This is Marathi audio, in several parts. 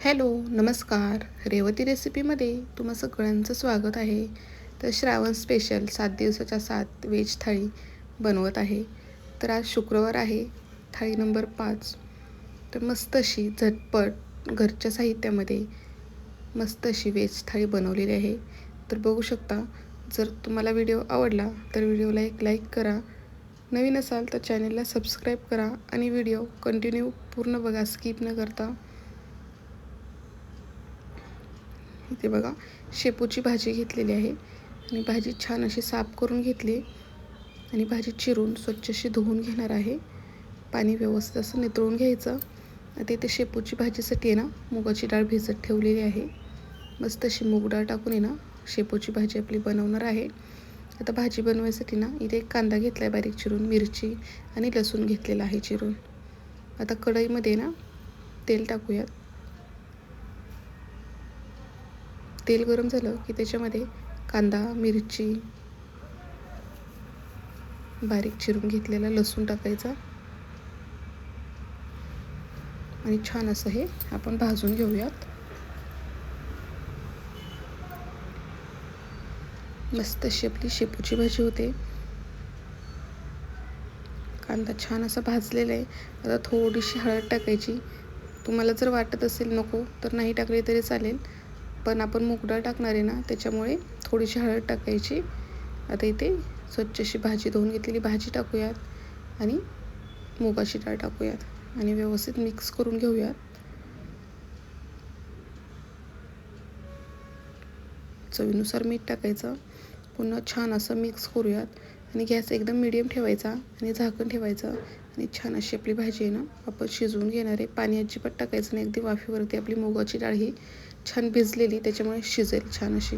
हॅलो नमस्कार. रेवती रेसिपीमध्ये तुम्हा सगळ्यांचं स्वागत आहे. तर श्रावण स्पेशल सात दिवसाच्या सात वेज थाळी बनवत आहे. तर आज शुक्रवार आहे थाळी नंबर पाच. तर मस्त अशी झटपट घरच्या साहित्यामध्ये मस्त अशी वेज थाळी बनवलेली आहे. तर बघू शकता जर तुम्हाला व्हिडिओ आवडला तर व्हिडिओला एक लाईक करा. नवीन असाल तर चॅनलला सबस्क्राईब करा आणि व्हिडिओ कंटिन्यू पूर्ण बघा स्किप न करता. इथे बघा शेपूची भाजी घेतलेली आहे. आणि भाजी छान अशी साफ करून घेतली आणि भाजी चिरून स्वच्छ अशी धुवून घेणार आहे. पाणी व्यवस्थित असं नितळून घ्यायचं. आता इथे शेपूची भाजीसाठी आहे ना मुगाची डाळ भिजत ठेवलेली आहे. मस्त अशी मूग डाळ टाकून आहे ना शेपूची भाजी आपली बनवणार आहे. आता भाजी बनवायसाठी ना इथे एक कांदा घेतला आहे बारीक चिरून मिरची आणि लसूण घेतलेला आहे चिरून. आता कढईमध्ये ना तेल टाकूयात. तेल गरम झालं की त्याच्यामध्ये कांदा मिरची बारीक चिरून घेतलेला लसूण टाकायचा. आणि छान असं हे आपण भाजून घेऊयात. मस्त अशी आपली शेपूची भाजी होते. कांदा छान असा भाजलेला आहे. आता थोडीशी हळद टाकायची. तुम्हाला जर वाटत असेल नको तर नाही टाकली तरी चालेल. पण आपण मूग डाळ टाकणार आहे ना त्याच्यामुळे थोडीशी हळद टाकायची. आता इथे स्वच्छ अशी भाजी धुवून घेतलेली भाजी टाकूयात आणि मुगाची डाळ टाकूयात आणि व्यवस्थित मिक्स करून घेऊयात. चवीनुसार मीठ टाकायचं. पुन्हा छान असं मिक्स करूयात आणि गॅस एकदम मिडियम ठेवायचा आणि झाकण ठेवायचं आणि छान अशी आपली भाजी आहे ना आपण शिजवून घेणार आहे. पाणी अजिबात टाकायचं नाही अगदी वाफेवरती आपली मुगाची डाळ ही छान भिजलेली त्याच्यामुळे शिजेल छान अशी.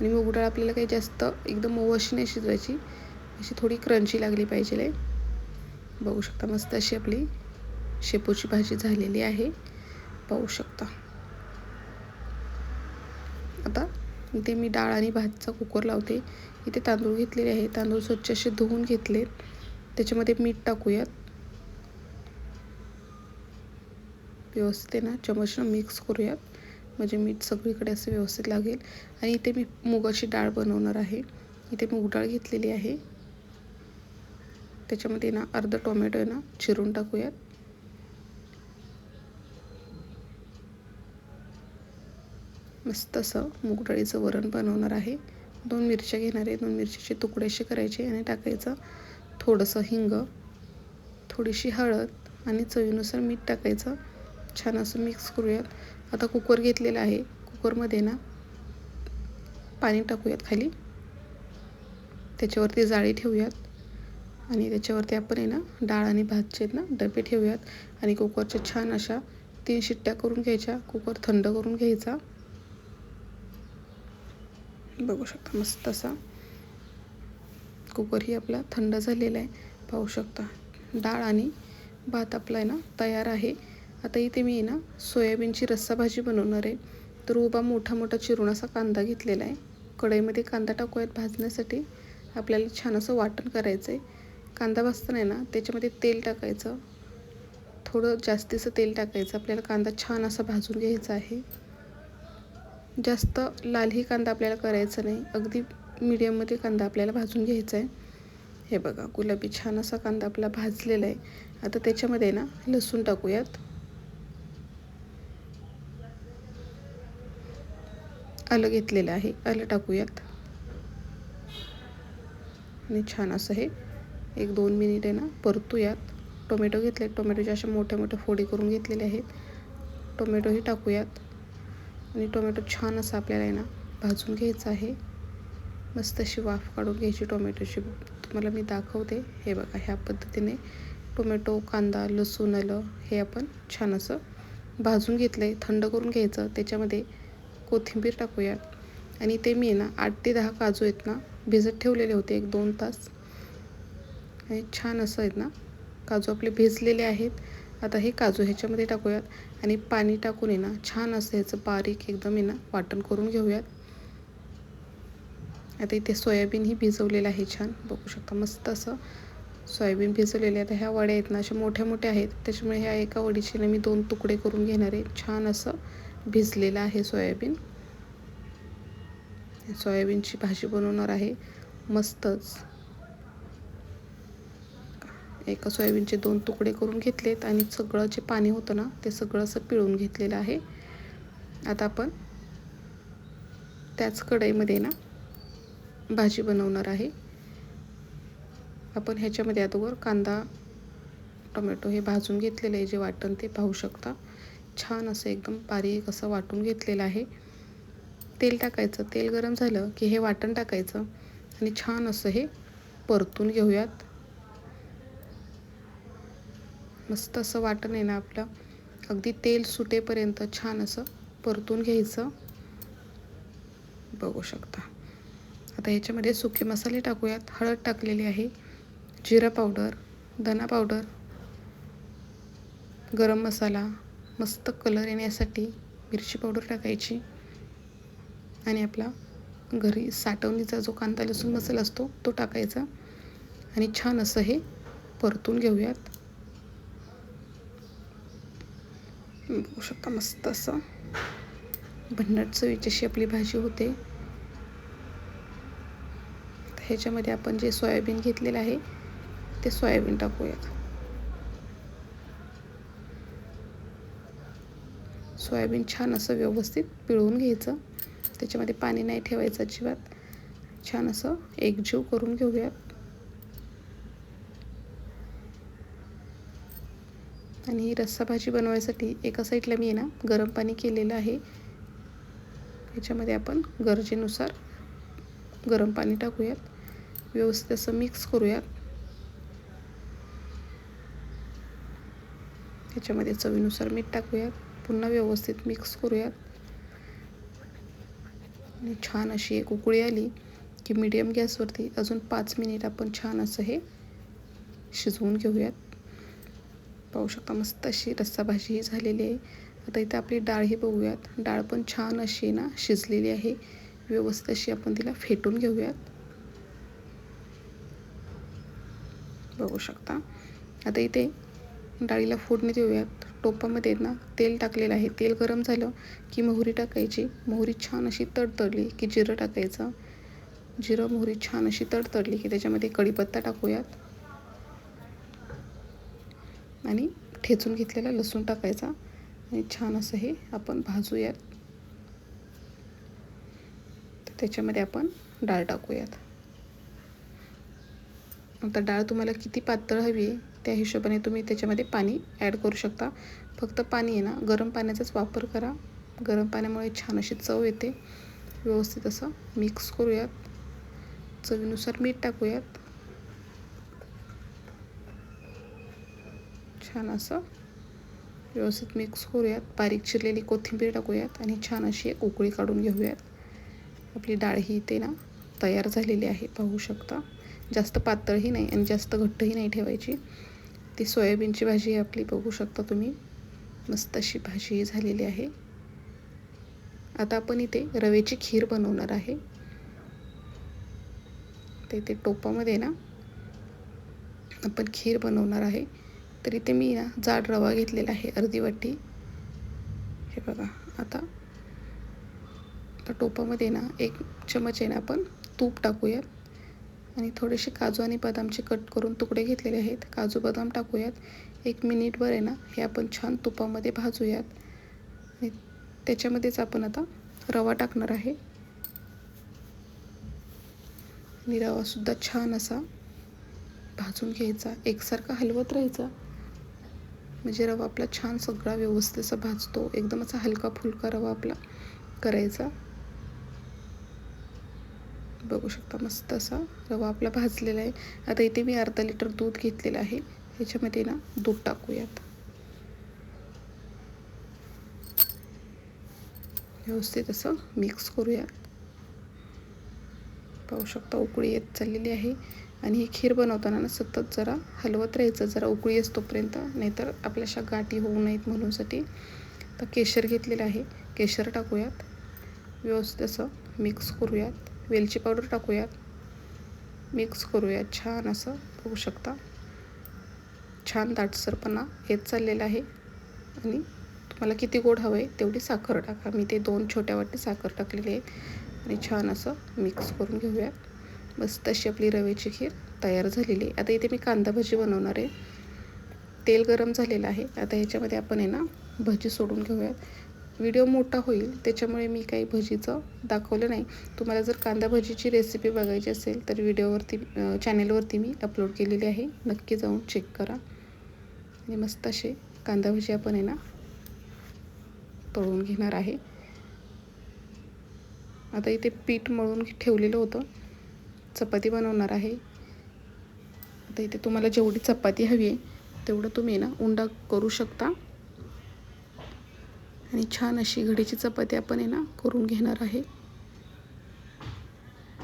आणि मूग डाळ आपल्याला काही जास्त एकदम मऊ अशी नाही शिजवायची अशी थोडी क्रंची लागली पाहिजे. बघू शकता मस्त अशी आपली शेपूची भाजी झालेली आहे. पाहू शकता. आता इथे मी डाळ आणि भातचा कुकर लावते. इथे तांदूळ घेतलेले आहे. तांदूळ स्वच्छ असे धुवून घेतले. त्याच्यामध्ये मीठ टाकूयात. व्यवस्थित आहे ना? चमचनं मिक्स करूयात. म्हणजे मीठ सगळीकडे असं व्यवस्थित लागेल. आणि इथे मी मुगाची डाळ बनवणार आहे. इथे मूग डाळ घेतलेली आहे. त्याच्यामध्ये ना अर्ध टोमॅटो आहे ना चिरून टाकूयात. मस्त असं मूग डाळीचं वरण बनवणार आहे. दोन मिरच्या घेणार आहे. दोन मिरच्याचे तुकडे असे करायचे आणि टाकायचं थोडंसं हिंग थोडीशी हळद आणि चवीनुसार मीठ टाकायचं. छान असं मिक्स करूयात. आता कुकर घेतलेला आहे. कुकरमध्ये ना पाणी टाकूयात खाली. त्याच्यावरती जाळी ठेवूयात. आणि त्याच्यावरती आपण आहे ना डाळ आणि भातचे ना डबे ठेवूयात. आणि कुकरच्या छान अशा तीन शिट्ट्या करून घ्यायच्या. कुकर थंड करून घ्यायचा. बघू शकता मस्त असा. कुकरही आपला थंड झालेला आहे. पाहू शकता. डाळ आणि भात आपला आहे ना तयार आहे. आता इथे मी ना सोयाबीनची रस्सा भाजी बनवणार आहे. तर उभा मोठा मोठा चिरून असा कांदा घेतलेला आहे. कढईमध्ये कांदा टाकूयात भाजण्यासाठी. आपल्याला छान असं वाटण करायचं आहे कांदा भाजताना आहे ना त्याच्यामध्ये तेल टाकायचं. थोडं जास्तीचं तेल टाकायचं. आपल्याला कांदा छान असा भाजून घ्यायचा आहे. जास्त लालही कांदा आपल्याला करायचा नाही. अगदी मीडियममध्ये कांदा आपल्याला भाजून घ्यायचा आहे. हे बघा गुलाबी छान असा कांदा आपला भाजलेला आहे. आता त्याच्यामध्ये ना लसूण टाकूयात. आलं घेतलेलं आहे. आलं टाकूयात. आणि छान असं हे. एक दोन मिनिट आहे ना परतूयात. टोमॅटो घेतले टोमॅटोच्या अशा मोठ्या मोठ्या फोडी करून घेतलेले आहेत. टोमॅटोही टाकूयात. आणि टोमॅटो छान असं आपल्याला आहे ना भाजून घ्यायचं आहे. मस्त अशी वाफ काढून घ्यायची टोमॅटोची तुम्हाला मी दाखवते. हे बघा ह्या पद्धतीने टोमॅटो कांदा लसूण आलं हे आपण छान असं भाजून घेतलं आहे थंड करून घ्यायचं. त्याच्यामध्ये कोथिंबीर टाकूयात. आणि ते मी ना आठ ते दहा काजू आहेत ना भिजत ठेवलेले होते एक दोन तास. आणि छान असं आहेत ना काजू आपले भिजलेले आहेत. आता हे काजू ह्याच्यामध्ये टाकूयात. आणि पाणी टाकून आहे ना छान असं ह्याचं बारीक एकदम आहे ना वाटण करून घेऊयात. आता इथे सोयाबीनही भिजवलेलं आहे छान. बघू शकता मस्त असं सोयाबीन भिजवलेले. आता ह्या वड्या आहेत ना अशा मोठ्या मोठ्या आहेत. त्याच्यामुळे ह्या एका वडीचे ना मी दोन तुकडे करून घेणार आहे. छान असं भिजलेलं आहे सोयाबीन. सोयाबीनची भाजी बनवणार आहे. मस्तच. एका सोयाबीनचे दोन तुकडे करून घेतलेत आणि सगळं जे पाणी होतं ना ते सगळं असं पिळून घेतलेलं आहे. आता आपण त्याच कढईमध्ये ना भाजी बनवणार आहे. आपण ह्याच्यामध्ये अगोदर कांदा टोमॅटो हे भाजून घेतलेलं आहे जे वाटण ते पाहू शकता. छान असं एकदम बारीक असं वाटून घेतलेलं आहे. तेल टाकायचं. तेल गरम झालं की हे वाटण टाकायचं आणि छान असं हे परतून घेऊयात. मस्त असं वाटण आहे ना आपलं. अगदी तेल सुटेपर्यंत छान असं परतून घ्यायचं. बघू शकता. आता ह्याच्यामध्ये सुके मसाले टाकूयात. हळद टाकलेली आहे. जिरा पावडर धना पावडर गरम मसाला मस्त कलर येण्यासाठी मिरची पावडर टाकायची आणि आपला घरी साठवणीचा जो कांदा लसूण मसाला असतो तो टाकायचा. आणि छान असं हे परतून घेऊयात. बघू शकता मस्त असं. भन्नट चवीची आपली भाजी होते. ह्याच्यामध्ये आपण जे सोयाबीन घेतलेलं आहे ते सोयाबीन टाकूयात. सोयाबीन छान असं व्यवस्थित पिळवून घ्यायचं. त्याच्यामध्ये पाणी नाही ठेवायचं अजिबात. छान असं एकजीव करून घेऊयात. आणि ही रस्सा भाजी बनवायसाठी एका साईडला मी ना गरम पाणी केलेलं आहे. याच्यामध्ये आपण गरजेनुसार गरम पाणी टाकूयात. व्यवस्थित असं मिक्स करूयात. त्याच्यामध्ये चवीनुसार मीठ टाकूयात. पुन्हा व्यवस्थित मिक्स करूयात. आणि छान अशी एक उकळी आली की मीडियम गॅसवरती अजून पाच मिनिट आपण छान असं हे शिजवून घेऊयात. पाहू शकता मस्त अशी रस्सा भाजी झालेली आहे. आता इथे आपली डाळही बघूयात. डाळ पण छान अशी ना शिजलेली आहे. व्यवस्थित अशी आपण तिला फेटून घेऊयात. बघू शकता. आता इथे डाळीला फोडणी देऊयात. टोपामध्ये ना तेल टाकलेलं आहे. तेल गरम झालं की मोहरी टाकायची. मोहरी छान अशी तडतडली की जिरं टाकायचं. जिरं मोहरी छान अशी तडतडली की त्याच्यामध्ये कढीपत्ता टाकूयात. आणि ठेचून घेतलेला लसूण टाकायचा. आणि छान असं हे आपण भाजूयात. तर त्याच्यामध्ये आपण डाळ टाकूयात. आता डाळ तुम्हाला किती पातळ हवी आहे त्या हिशोबाने तुम्ही त्याच्यामध्ये पाणी ॲड करू शकता. फक्त पाणी आहे ना गरम पाण्याचाच वापर करा. गरम पाण्यामुळे छान अशी चव येते. व्यवस्थित असं मिक्स करूयात. चवीनुसार मीठ टाकूयात. छान असं व्यवस्थित मिक्स करूयात. बारीक चिरलेली कोथिंबीर टाकूयात आणि छान अशी एक उकळी काढून घेऊयात. आपली डाळ ही इथे ना तयार झालेली आहे पाहू शकता. जास्त पातळही नाही आणि जास्त घट्टही नाही ठेवायची. ती सोयाबीनची भाजी आपली बघू शकता तुम्ही. मस्त अशी भाजी झालेली आहे. आता आपण इथे रव्याची खीर बनवणार आहे. तर इथे टोपामध्ये ना आपण खीर बनवणार आहे. तर इथे मी ना जाड रवा घेतलेला आहे अर्धी वाटी. हे बघा आता आता टोपामध्ये ना एक चमच आहे ना आपण तूप टाकूयात आणि थोडेसे काजू आणि बदामचे कट करून तुकडे घेतलेले आहेत. काजू बदाम टाकूयात. एक मिनिटभर आहे ना हे आपण छान तुपामध्ये भाजूयात. आणि त्याच्यामध्येच आपण आता रवा टाकणार आहे. आणि रवासुद्धा छान असा भाजून घ्यायचा. एकसारखा हलवत राहायचा. म्हणजे रवा आपला छान सगळा व्यवस्थित असा भाजतो. एकदम असा हलका फुलका रवा आपला करायचा. बघू शकता मस्त असा रवा आपला भाजलेला आहे. आता इथे मी अर्धा लिटर दूध घेतलेलं आहे. ह्याच्यामध्ये ना दूध टाकूयात. व्यवस्थित असं मिक्स करूयात पाहू शकता उकळी येत चाललेली आहे. आणि ही खीर बनवताना ना सतत जरा हलवत राहायचं. जरा उकळी असतोपर्यंत नाहीतर आपल्याशा गाठी होऊ नयेत म्हणूनसाठी. तर केशर घेतलेलं आहे. केशर टाकूयात. व्यवस्थित असं मिक्स करूयात. वेलची पावडर टाकूयात. मिक्स करूयात छान असं. बघू शकता. छान दाटसरपणा येत चाललेला आहे. आणि तुम्हाला किती गोड हवं आहे तेवढी साखर टाका. मी ते दोन छोट्या वाटी साखर टाकलेली आहे. आणि छान असं मिक्स करून घेऊयात बस तशी आपली रव्याची खीर तयार झालेली आहे. आता इथे मी कांदा भजी बनवणार आहे. तेल गरम झालेलं आहे. आता ह्याच्यामध्ये आपण आहे ना भजी सोडून घेऊयात. व्हिडिओ मोठा होईल त्याच्यामुळे मी काही भजीचं दाखवलं नाही. तुम्हाला जर कांदा भजीची रेसिपी बघायची असेल तर व्हिडिओवरती चॅनेलवरती मी अपलोड केलेली आहे. नक्की जाऊन चेक करा. आणि मस्त असे कांदा भजी आपण आहे ना तळून घेणार आहे. आता इथे पीठ मळून ठेवलेलं होतं. चपाती बनवणार आहे. आता इथे तुम्हाला जेवढी चपाती हवी आहे तेवढं तुम्ही ना उंडा करू शकता. आणि छान अशी घडीची चपाती आपण आहे ना करून घेणार आहे.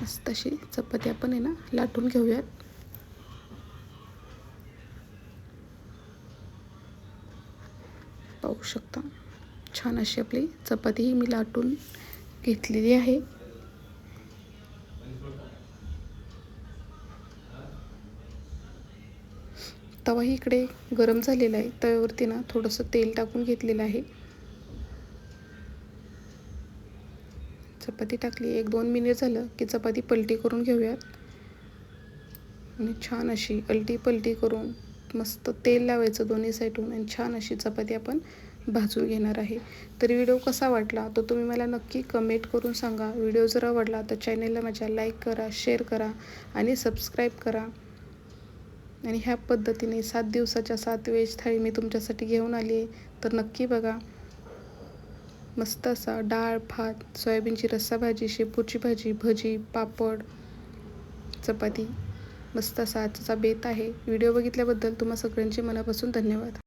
मस्त अशी चपाती आपण आहे ना लाटून घेऊयात. पाहू शकता. छान अशी आपली चपाती मी लाटून घेतलेली आहे. तवाही इकडे गरम झालेला आहे. तव्यावरती ना थोडंसं तेल टाकून घेतलेलं आहे. चपाती टाकली. एक दोन मिनिट झालं की चपाती पलटी करून घेऊयात. आणि छान अशी अलटी पलटी करून मस्त तेल लावायचं दोन्ही साईडून आणि छान अशी चपाती आपण भाजून घेणार आहे. तर व्हिडिओ कसा वाटला तो तुम्ही मला नक्की कमेंट करून सांगा. व्हिडिओ जर आवडला तर चॅनेलला माझ्या लाईक करा शेअर करा आणि सबस्क्राईब करा. आणि ह्या पद्धतीने सात दिवसाच्या सात वेज थाळी मी तुमच्यासाठी घेऊन आली आहे. तर नक्की बघा. मस्त असा डाळ भात सोयाबीनची रस्सा भाजी शेपूची भाजी भजी पापड चपाती. मस्त असा आजचा बेत आहे. व्हिडिओ बघितल्याबद्दल तुम्हा सगळ्यांचे मनापासून धन्यवाद.